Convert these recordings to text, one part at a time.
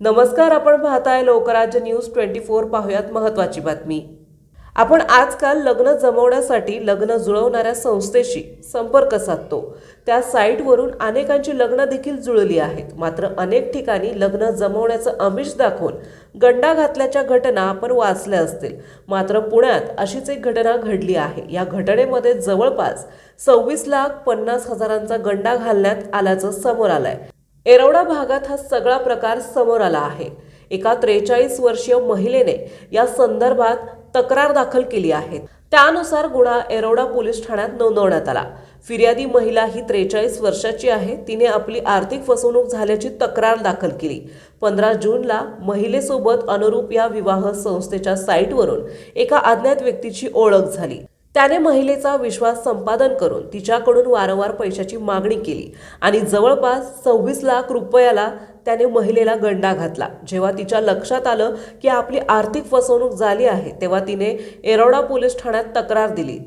नमस्कार आपण पाहताय लोकराज्य न्यूज ट्वेंटी फोर पाहूयात महत्वाची बातमी. आपण आजकाल लग्न जमवण्यासाठी लग्न जुळवणाऱ्या संस्थेशी संपर्क साधतो. त्या साईटवरून अनेकांची लग्न देखील जुळली आहेत. मात्र अनेक ठिकाणी लग्न जमवण्याचं आमिष दाखवून गंडा घातल्याच्या घटना आपण वाचल्या असतील. मात्र पुण्यात अशीच एक घटना घडली आहे. या घटनेमध्ये जवळपास सव्वीस लाख पन्नास हजारांचा गंडा घालण्यात आल्याचं समोर आलंय. एरवडा भागात हा सगळा प्रकार समोर आला आहे. एका त्रेचाळीस वर्षीय महिलेने या संदर्भात तक्रार दाखल केली आहे. त्यानुसार गुन्हा एरवडा पोलीस ठाण्यात नोंदवण्यात आला. फिर्यादी महिला ही त्रेचाळीस वर्षाची आहे. तिने आपली आर्थिक फसवणूक झाल्याची तक्रार दाखल केली. पंधरा जूनला महिलेसोबत अनुरूप या विवाह संस्थेच्या साईटवरून एका अज्ञात व्यक्तीची ओळख झाली. त्याने महिलेचा विश्वास संपादन करून तिच्याकडून वारंवार पैशाची मागणी केली आणि जवळपास सव्वीस लाख रुपयाला त्याने महिलेला गंडा घातला. जेव्हा तिच्या लक्षात आलं की आपली आर्थिक फसवणूक झाली आहे तेव्हा तिने एरोडा पोलीस ठाण्यात तक्रार दिली.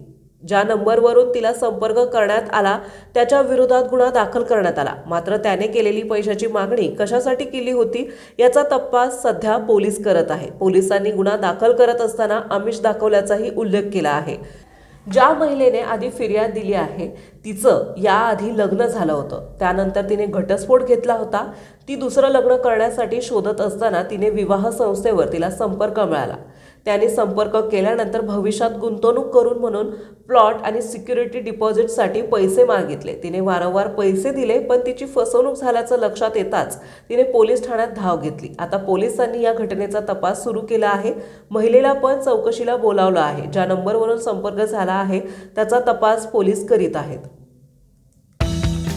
ज्या नंबरवरून तिला संपर्क करण्यात आला त्याच्या विरोधात गुन्हा दाखल करण्यात आला. मात्र त्याने केलेली पैशाची मागणी कशासाठी केली होती याचा तपास सध्या पोलीस करत आहे. पोलिसांनी गुन्हा दाखल करत असताना आमिष दाखवल्याचाही उल्लेख केला आहे. ज्या महिलेने आधी फिर्याद दिली आहे तिचं याआधी लग्न झालं होतं. त्यानंतर तिने घटस्फोट घेतला होता. ती दुसरं लग्न करण्यासाठी शोधत असताना तिने विवाह संस्थेवर तिला संपर्क मिळाला. त्याने संपर्क केल्यानंतर भविष्यात गुंतवणूक करून म्हणून प्लॉट आणि सिक्युरिटी डिपॉझिटसाठी पैसे मागितले. तिने वारंवार पैसे दिले पण तिची फसवणूक झाल्याचं लक्षात येताच तिने पोलीस ठाण्यात धाव घेतली. आता पोलिसांनी या घटनेचा तपास सुरू केला आहे. महिलेला पण चौकशीला बोलावलं आहे. ज्या नंबरवरून संपर्क झाला आहे त्याचा तपास पोलीस करीत आहेत.